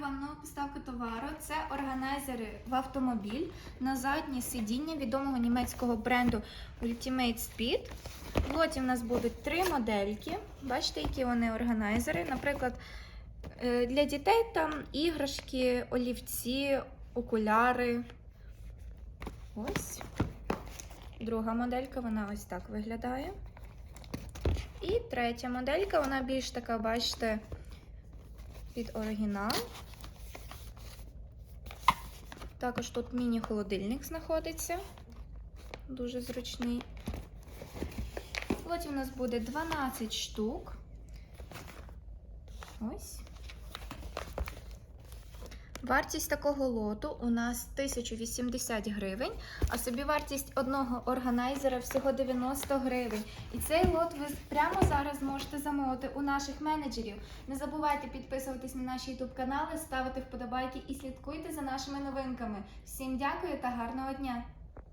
вам нову поставку товару. Це органайзери в автомобіль на заднє сидіння відомого німецького бренду Ultimate Speed. В лоті в нас будуть три модельки. Бачите, які вони органайзери. Наприклад, е, для дітей там іграшки, олівці, окуляри. Ось. Друга моделька, вона ось так виглядає. І третя моделька, вона більш така, бачите, під оригінал. Також тут міні-холодильник знаходиться. Дуже зручний. Лотів у нас буде 12 штук. Ось. Вартість такого лоту у нас 1080 гривень, а собівартість одного органайзера всього 90 гривень. І цей лот ви прямо зараз можете замовити у наших менеджерів. Не забувайте підписуватись на наші YouTube канали, ставити вподобайки і слідкуйте за нашими новинками. Всім дякую та гарного дня!